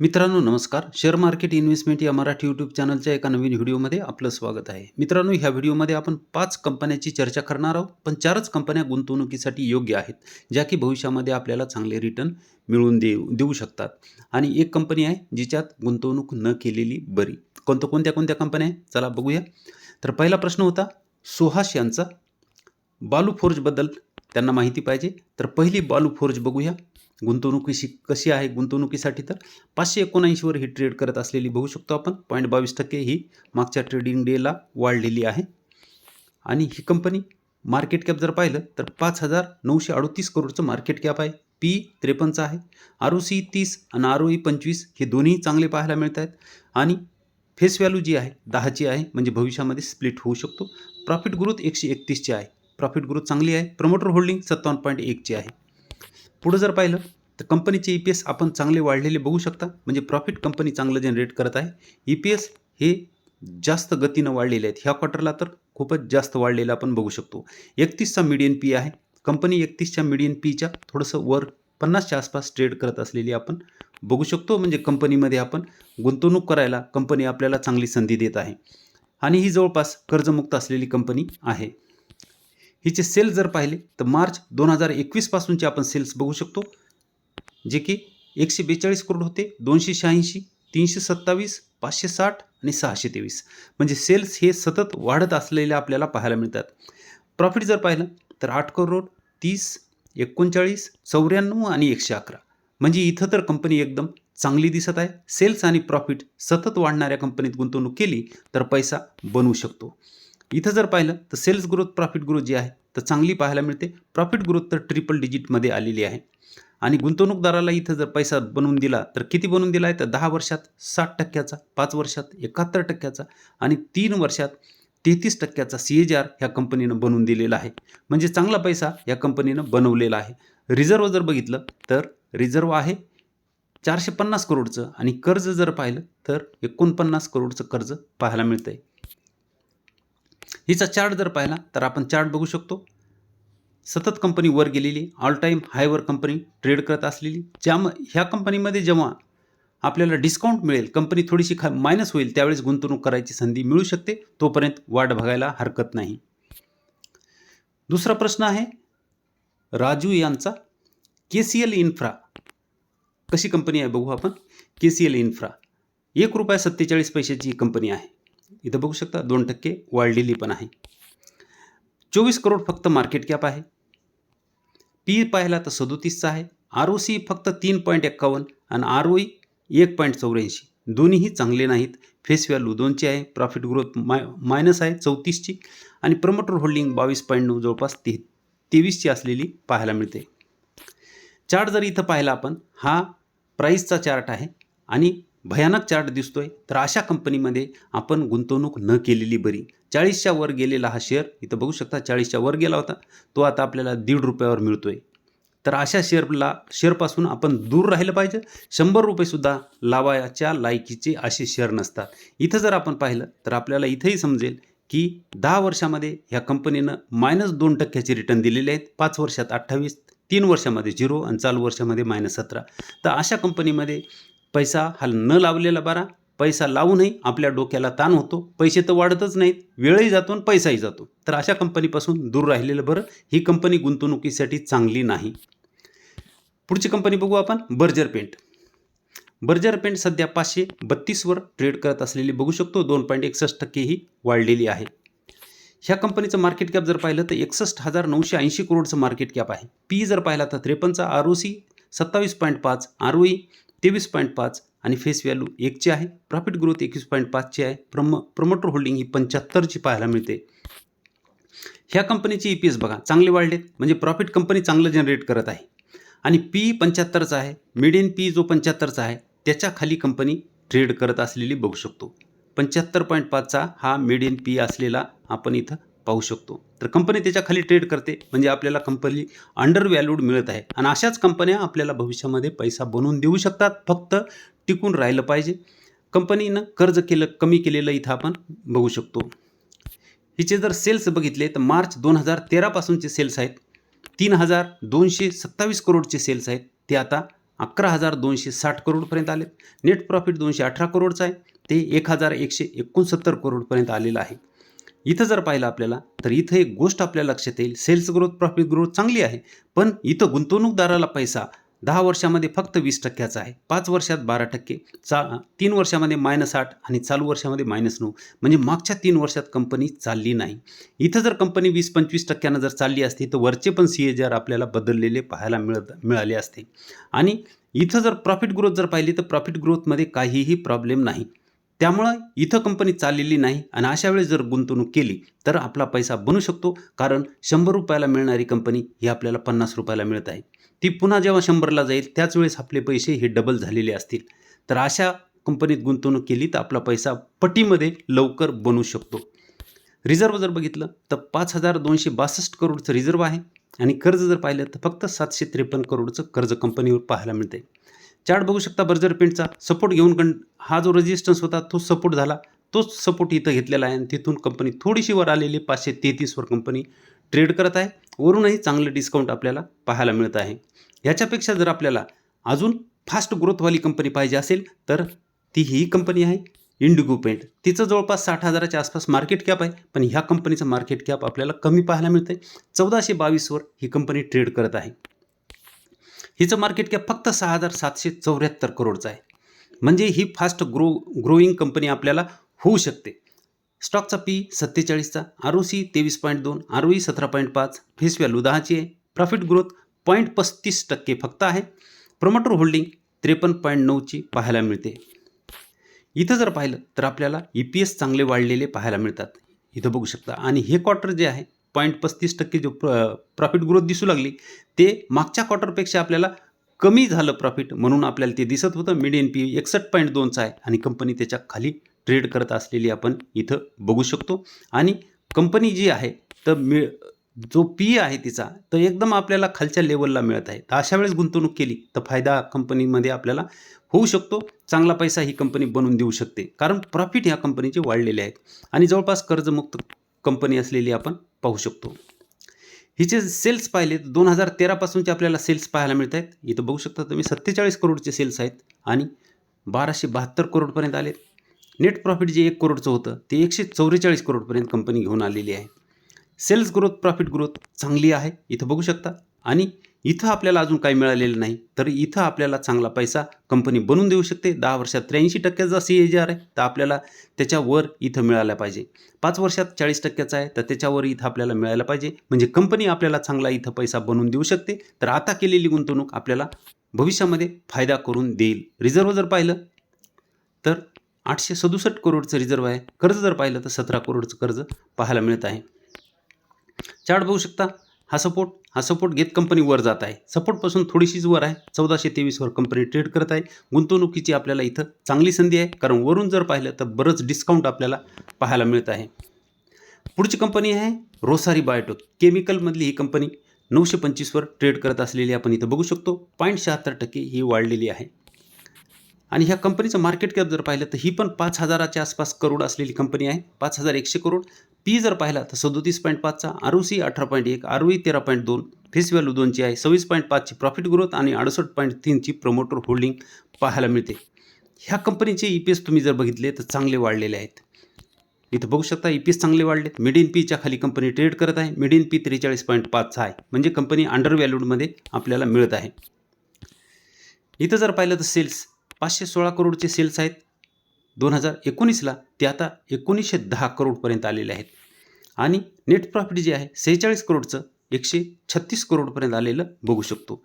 मित्रांनो नमस्कार. Share market investment या मराठी यूट्यूब चॅनलच्या एका नवीन व्हिडिओमध्ये आपलं स्वागत आहे. मित्रांनो ह्या व्हिडिओमध्ये आपण पाच कंपन्याची चर्चा करणार आहोत पण चारच कंपन्या गुंतवणुकीसाठी योग्य आहेत ज्या की भविष्यामध्ये आपल्याला चांगले रिटर्न मिळवून देऊ देऊ शकतात. आणि एक कंपनी आहे जिच्यात गुंतवणूक न केलेली बरी. कोणत्या कोणत्या कोणत्या कंपन्या आहे? चला बघूया. तर पहिला प्रश्न होता सुहास यांचा बालू फोर्जबद्दल त्यांना माहिती पाहिजे. तर पहिली बालू फोर्ज बघूया. गुंतवणुकीशी कशी आहे? गुंतवणुकीसाठी तर पाचशे एकोणऐंशीवर ही ट्रेड करत असलेली बघू शकतो आपण. पॉईंट बावीस टक्के ही मागच्या ट्रेडिंग डेला वाढलेली आहे. आणि ही कंपनी मार्केट कॅप जर पाहिलं तर पाच हजार नऊशे अडतीस करोडचं मार्केट कॅप आहे. पी त्रेपन्नचं आहे. आर ओ सी तीस आणि आर ओ ई पंचवीस हे दोन्ही चांगले पाहायला मिळत आहेत. आणि फेस व्हॅल्यू जी आहे दहाची आहे म्हणजे भविष्यामध्ये स्प्लिट होऊ शकतो. प्रॉफिट ग्रोथ एकशे एकतीसची आहे. प्रॉफिट ग्रोथ चांगली आहे. प्रमोटर होल्डिंग सत्तावन्न पॉईंट एकची आहे. पुढं जर पाहिलं तर कंपनीचे ई पी एस आपण चांगले वाढलेले बघू शकता. म्हणजे प्रॉफिट कंपनी चांगलं जनरेट करत आहे. ई पी एस हे जास्त गतीनं वाढलेले आहेत. ह्या क्वार्टरला तर खूपच जास्त वाढलेलं आपण बघू शकतो. एकतीसचा मिडियन पी आहे. कंपनी एकतीसच्या मिडियन पीच्या थोडंसं वर पन्नासच्या आसपास ट्रेड करत असलेली आपण बघू शकतो. म्हणजे कंपनीमध्ये आपण गुंतवणूक करायला कंपनी आपल्याला चांगली संधी देत आहे. आणि ही जवळपास कर्जमुक्त असलेली कंपनी आहे. हिचे सेल्स जर पाहिले तर मार्च दोन हजार एकवीसपासूनचे आपण सेल्स बघू शकतो जे की एकशे बेचाळीस करोड होते दोनशे शहाऐंशी तीनशे सत्तावीस पाचशे साठ आणि सहाशे तेवीस. म्हणजे सेल्स हे सतत वाढत असलेले आपल्याला पाहायला मिळतात. प्रॉफिट जर पाहिलं तर आठ करोड तीस एकोणचाळीस चौऱ्याण्णव आणि एकशे अकरा. म्हणजे इथं तर कंपनी एकदम चांगली दिसत आहे. सेल्स आणि प्रॉफिट सतत वाढणाऱ्या कंपनीत गुंतवणूक केली तर पैसा बनवू शकतो. इथं जर पाहिलं तर सेल्स ग्रोथ प्रॉफिट ग्रोथ जी आहे तर चांगली पाहायला मिळते. प्रॉफिट ग्रोथ तर ट्रिपल डिजिटमध्ये आलेली आहे. आणि गुंतवणूकदाराला इथं जर पैसा बनवून दिला तर किती बनवून दिला आहे? तर दहा वर्षात साठ टक्क्याचा पाच वर्षात एकाहत्तर टक्क्याचा आणि तीन वर्षात तेहतीस टक्क्याचा सी एच आर ह्या कंपनीनं बनवून दिलेला आहे. म्हणजे चांगला पैसा या कंपनीनं बनवलेला आहे. रिझर्व जर बघितलं तर रिझर्व आहे चारशे पन्नास करोडचं आणि कर्ज जर पाहिलं तर एकोणपन्नास करोडचं कर्ज पाहायला मिळतं आहे हिचा चार्ट जर पाहिला तर आपण चार्ट बघू शकतो. सतत कंपनी वर गेलेली ऑल टाईम हायवर कंपनी ट्रेड करत असलेली. ज्याम ह्या कंपनीमध्ये जेव्हा आपल्याला डिस्काउंट मिळेल कंपनी थोडीशी खा मायनस होईल त्यावेळेस गुंतवणूक करायची संधी मिळू शकते. तोपर्यंत वाट बघायला हरकत नाही. दुसरा प्रश्न आहे राजू यांचा के सी एल इन्फ्रा कशी कंपनी आहे बघू आपण? के सी एल इन्फ्रा एक रुपया सत्तेचाळीस पैशाची ही कंपनी आहे. इथं बघू शकता दोन टक्के वाढलेली पण आहे. चोवीस करोड फक्त मार्केट कॅप आहे. पी पाहिला तर सदोतीसचा आहे. आर ओ सी फक्त तीन पॉईंट एक्कावन्न आणि आर ओ ई एक पॉईंट चौऱ्याऐंशी. दोन्हीही चांगले नाहीत. फेस व्हॅल्यू दोनची आहे. प्रॉफिट ग्रोथ माय मायनस आहे चौतीसची. आणि प्रमोटर होल्डिंग बावीस पॉईंट नऊ जवळपास ते तेवीसची असलेली पाहायला मिळते. चार्ट जर इथं पाहिला आपण हा प्राईसचा चार्ट आहे. आणि भयानक चार्ट दिसतोय. तर अशा कंपनीमध्ये आपण गुंतवणूक न केलेली बरी. चाळीसच्या वर गेलेला हा शेअर इथं बघू शकता चाळीसच्या वर गेला होता. तो आता आपल्याला दीड रुपयावर मिळतोय. तर अशा शेअरला शेअरपासून आपण दूर राहिलं पाहिजे. शंभर रुपयेसुद्धा लावायच्या लायकीचे असे शेअर नसतात. इथं जर आपण पाहिलं तर आपल्याला इथंही समजेल की दहा वर्षामध्ये ह्या कंपनीनं मायनस दोन टक्क्याचे रिटर्न दिलेले आहेत. पाच वर्षात अठ्ठावीस तीन वर्षामध्ये झिरो आणि चालू वर्षामध्ये मायनस सतरा. तर अशा कंपनीमध्ये पैसा हा न लावलेला बरा पैसा लावूनही आपल्या डोक्याला ताण होतो. पैसे तर वाढतच नाहीत वेळही जातो आणि पैसाही जातो. तर अशा कंपनीपासून दूर राहिलेलं बरं ही कंपनी गुंतवणुकीसाठी चांगली नाही. पुढची कंपनी बघू आपण बर्जर पेंट. बर्जर पेंट सध्या पाचशे बत्तीसवर ट्रेड करत असलेली बघू शकतो दोन पॉईंट एकसष्ट टक्के ही वाढलेली आहे. ह्या कंपनीचं मार्केट कॅप जर पाहिलं तर एकसष्ट हजार नऊशे ऐंशी करोडचं मार्केट कॅप आहे. पी जर पाहिला तर त्रेपन्नचा आर ओ सी सत्तावीस पॉईंट पाच आर ओ ई तेवीस पॉईंट पाच आणि फेस व्हॅल्यू एकची आहे. प्रॉफिट ग्रोथ एकवीस पॉईंट पाचची आहे. प्रम प्रमोटर होल्डिंग ही पंच्याहत्तरची पाहायला मिळते. ह्या कंपनीचे ई पी एस बघा चांगले वाढलेत म्हणजे प्रॉफिट कंपनी चांगलं जनरेट करत आहे. आणि पी पंच्याहत्तरचा आहे. मिडियन पी जो पंच्याहत्तरचा आहे त्याच्याखाली कंपनी ट्रेड करत असलेली बघू शकतो. पंच्याहत्तर पॉईंट पाचचा हा मिडियन पी असलेला आपण इथं पाहू शकतो. तर कंपनी त्याच्याखाली ट्रेड करते. म्हणजे आपल्याला कंपनी अंडर व्हॅल्यूड मिळत आहे. आणि अशाच कंपन्या आपल्याला भविष्यामध्ये पैसा बनवून देऊ शकतात. फक्त टिकून राहिलं पाहिजे. कंपनीनं कर्ज केलं कमी केलेलं इथं आपण बघू शकतो. हिचे जर सेल्स बघितले तर मार्च दोन हजार तेरापासूनचे सेल्स आहेत. तीन हजार दोनशे सत्तावीस करोडचे सेल्स आहेत. ते आता अकरा हजार दोनशे साठ करोडपर्यंत आले नेट प्रॉफिट दोनशे अठरा करोडचं आहे. ते एक हजार एकशे एकोणसत्तर करोडपर्यंत आलेलं आहे. इथं जर पाहिलं आपल्याला तर इथं एक गोष्ट आपल्या लक्षात येईल. सेल्स ग्रोथ प्रॉफिट ग्रोथ चांगली आहे. पण इथं गुंतवणूकदाराला पैसा दहा वर्षामध्ये फक्त वीस टक्क्याचा आहे. पाच वर्षात बारा टक्के चा तीन वर्षामध्ये मायनस आठ आणि चालू वर्षामध्ये मायनस नऊ. म्हणजे मागच्या तीन वर्षात कंपनी चालली नाही. इथं जर कंपनी वीस पंचवीस टक्क्यानं जर चालली असती तर वरचे पण सी एच आर आपल्याला बदललेले पाहायला मिळत मिळाले असते. आणि इथं जर प्रॉफिट ग्रोथ जर पाहिली तर प्रॉफिट ग्रोथमध्ये काहीही प्रॉब्लेम नाही. त्यामुळं इथं कंपनी चाललेली नाही आणि अशा वेळेस जर गुंतवणूक केली तर आपला पैसा बनू शकतो. कारण शंभर रुपयाला मिळणारी कंपनी ही आपल्याला पन्नास रुपयाला मिळत आहे. ती पुन्हा जेव्हा शंभरला जाईल त्याच वेळेस आपले पैसे हे डबल झालेले असतील. तर अशा कंपनीत गुंतवणूक केली तर आपला पैसा पटीमध्ये लवकर बनू शकतो. रिझर्व जर बघितलं तर पाच हजार दोनशे बासष्ट करोडचं रिझर्व आहे. आणि कर्ज जर पाहिलं तर फक्त सातशे त्रेपन्न करोडचं कर्ज कंपनीवर पाहायला मिळते चार्ट बघू शकता बर्जर पेंटचा सपोर्ट घेऊन कं हा जो रेजिस्टन्स होता तो सपोर्ट झाला. तोच सपोर्ट इथं घेतलेला आहे. आणि तिथून कंपनी थोडीशी वर आलेली पाचशे तेहतीसवर कंपनी ट्रेड करत आहे. वरूनही चांगलं डिस्काउंट आपल्याला पाहायला मिळत आहे. ह्याच्यापेक्षा जर आपल्याला अजून फास्ट ग्रोथवाली कंपनी पाहिजे असेल तर ती ही कंपनी आहे इंडिगो पेंट तिचं जवळपास साठ हजाराच्या आसपास मार्केट कॅप आहे. पण ह्या कंपनीचं मार्केट कॅप आपल्याला कमी पाहायला मिळतं आहे चौदाशे बावीसवर ही कंपनी ट्रेड करत आहे. हिचं मार्केट कॅप फक्त सहा हजार सातशे चौऱ्याहत्तर करोडचं आहे. म्हणजे ही फास्ट ग्रो ग्रोईंग कंपनी आपल्याला होऊ शकते. स्टॉकचा पी सत्तेचाळीसचा आर ओ सी तेवीस पॉईंट दोन आर ओ ई सतरा पॉईंट पाच फेस व्हॅल्यू दहाची आहे. प्रॉफिट ग्रोथ पॉईंट पस्तीस टक्के फक्त आहे. प्रमोटर होल्डिंग त्रेपन्न पॉईंट नऊची पाहायला मिळते. इथं जर पाहिलं तर आपल्याला ई पी एस चांगले वाढलेले पाहायला मिळतात. इथं बघू शकता. आणि हे क्वार्टर जे आहे पॉईंट पस्तीस टक्के जो प्रॉफिट ग्रोथ दिसू लागली ते मागच्या क्वार्टरपेक्षा आपल्याला कमी झालं प्रॉफिट म्हणून आपल्याला ते दिसत होतं. मिडियन पी एकसष्ट पॉईंट दोनचा आहे आणि कंपनी त्याच्याखाली ट्रेड करत असलेली आपण इथं बघू शकतो. आणि कंपनी जी आहे तर मिळ जो पी आहे तिचा तर एकदम आपल्याला खालच्या लेवलला मिळत आहे. तर अशा वेळेस गुंतवणूक केली तर फायदा कंपनीमध्ये आपल्याला होऊ शकतो. चांगला पैसा ही कंपनी बनवून देऊ शकते. कारण प्रॉफिट ह्या कंपनीचे वाढलेले आहेत. आणि जवळपास कर्जमुक्त कंपनी असलेली आपण पाहू शकतो. हिचे सेल्स पाहिले तर दोन हजार तेरापासूनचे आपल्याला सेल्स पाहायला मिळत आहेत. इथं बघू शकता तुम्ही सत्तेचाळीस करोडचे सेल्स आहेत आणि बाराशे बहात्तर करोडपर्यंत आले नेट प्रॉफिट जे एक करोडचं होतं ते एकशे चौवेचाळीस करोडपर्यंत कंपनी घेऊन आलेली आहे. सेल्स ग्रोथ प्रॉफिट ग्रोथ चांगली आहे. इथं बघू शकता आणि इथं आपल्याला अजून काही मिळालेलं नाही. तर इथं आपल्याला चांगला पैसा कंपनी बनवून देऊ शकते. दहा वर्षात त्र्याऐंशी टक्क्याचा सी ए जी आर आहे. तर आपल्याला त्याच्यावर इथं मिळायला पाहिजे. पाच वर्षात चाळीस टक्क्याचा आहे. तर त्याच्यावर इथं आपल्याला मिळायला पाहिजे. म्हणजे कंपनी आपल्याला चांगला इथं पैसा बनवून देऊ शकते. तर आता केलेली गुंतवणूक आपल्याला भविष्यामध्ये फायदा करून देईल. रिझर्व जर पाहिलं तर आठशे सदुसष्ट करोडचं रिझर्व आहे. कर्ज जर पाहिलं तर सतरा करोडचं कर्ज पाहायला मिळत आहे. चार्ट बघू शकता. हा सपोर्ट हा सपोर्ट घेत कंपनी वर जात आहे. सपोर्टपासून थोडीशीच वर आहे. चौदाशे तेवीसवर कंपनी ट्रेड करत आहे. गुंतवणुकीची आपल्याला इथं चांगली संधी आहे. कारण वरून जर पाहिलं तर बरंच डिस्काउंट आपल्याला पाहायला मिळत आहे. पुढची कंपनी आहे रोसारी बायोटेक केमिकलमधली ही कंपनी नऊशे पंचवीसवर ट्रेड करत असलेली आपण इथं बघू शकतो. पॉईंट शहात्तर टक्के ही वाढलेली आहे. आणि ह्या कंपनीचं मार्केट कॅप जर पाहिलं तर ही पण पाच हजाराच्या आसपास करोड असलेली कंपनी आहे. पाच हजार एकशे करोड. पी जर पाहिला तर सदोतीस पॉईंट पाचचा आर ओ सी अठरा पॉईंट एक आर ओ ई तेरा पॉईंट दोन फेस व्हॅल्यू दोनची आहे. सव्वीस पॉईंट पाचची प्रॉफिट ग्रोथ आणि अडुसष्ट पॉईंट तीनची प्रमोटर होल्डिंग पाहायला मिळते. ह्या कंपनीचे ई पी एस तुम्ही जर बघितले तर चांगले वाढलेले आहेत. इथं बघू शकता ई पी एस चांगले वाढलेत. इन पीच्या खाली कंपनी ट्रेड करत आहे. मिड इन पी त्रेचाळीस पॉईंट पाचचा आहे. म्हणजे कंपनी अंडर व्हॅल्यूडमध्ये आपल्याला मिळत आहे. इथं जर पाहिलं तर सेल्स पाचशे सोळा करोडचे सेल्स आहेत. दोन हजार एकोणीसला ते आता एकोणीसशे दहा करोडपर्यंत आलेले आहेत. आणि नेट प्रॉफिट जे आहे सेहेचाळीस करोडचं एकशे छत्तीस करोडपर्यंत आलेलं बघू शकतो.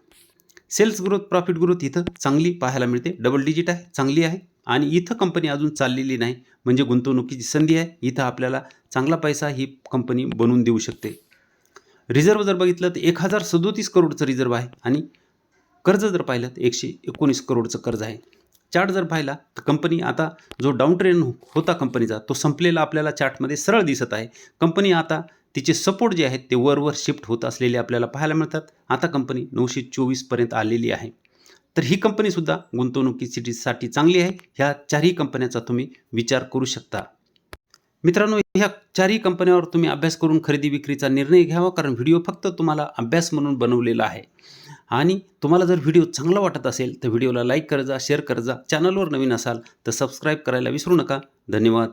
सेल्स ग्रोथ प्रॉफिट ग्रोथ इथं चांगली पाहायला मिळते. डबल डिजिट आहे चांगली आहे. आणि इथं कंपनी अजून चाललेली नाही. म्हणजे गुंतवणुकीची संधी आहे. इथं आपल्याला चांगला पैसा ही कंपनी बनवून देऊ शकते. रिझर्व जर बघितलं तर एक हजार सदोतीस करोडचं रिझर्व आहे. आणि कर्ज जर पाहिलं तर एकशे एकोणीस करोडचं कर्ज आहे. चार्ट जर पाहिला तर कंपनी आता जो डाऊन ट्रेंड होता कंपनीचा तो संपलेला आपल्याला चार्टमध्ये सरळ दिसत आहे. कंपनी आता तिचे सपोर्ट जे आहेत ते वरवर शिफ्ट होत असलेले आपल्याला पाहायला मिळतात. आता कंपनी नऊशे चोवीसपर्यंत आलेली आहे. तर ही कंपनीसुद्धा गुंतवणुकीसाठी चांगली आहे. ह्या चारही कंपन्याचा तुम्ही विचार करू शकता. मित्रांनो ह्या चारही कंपन्यावर तुम्ही अभ्यास करून खरेदी विक्रीचा निर्णय घ्यावा कारण व्हिडिओ फक्त तुम्हाला अभ्यास म्हणून बनवलेला आहे. आणि तुम्हाला जर व्हिडिओ चांगला वाटत असेल तर व्हिडिओला लाईक करत जा शेअर करत जा चॅनलवर नवीन असाल तर सबस्क्राईब करायला विसरू नका. धन्यवाद.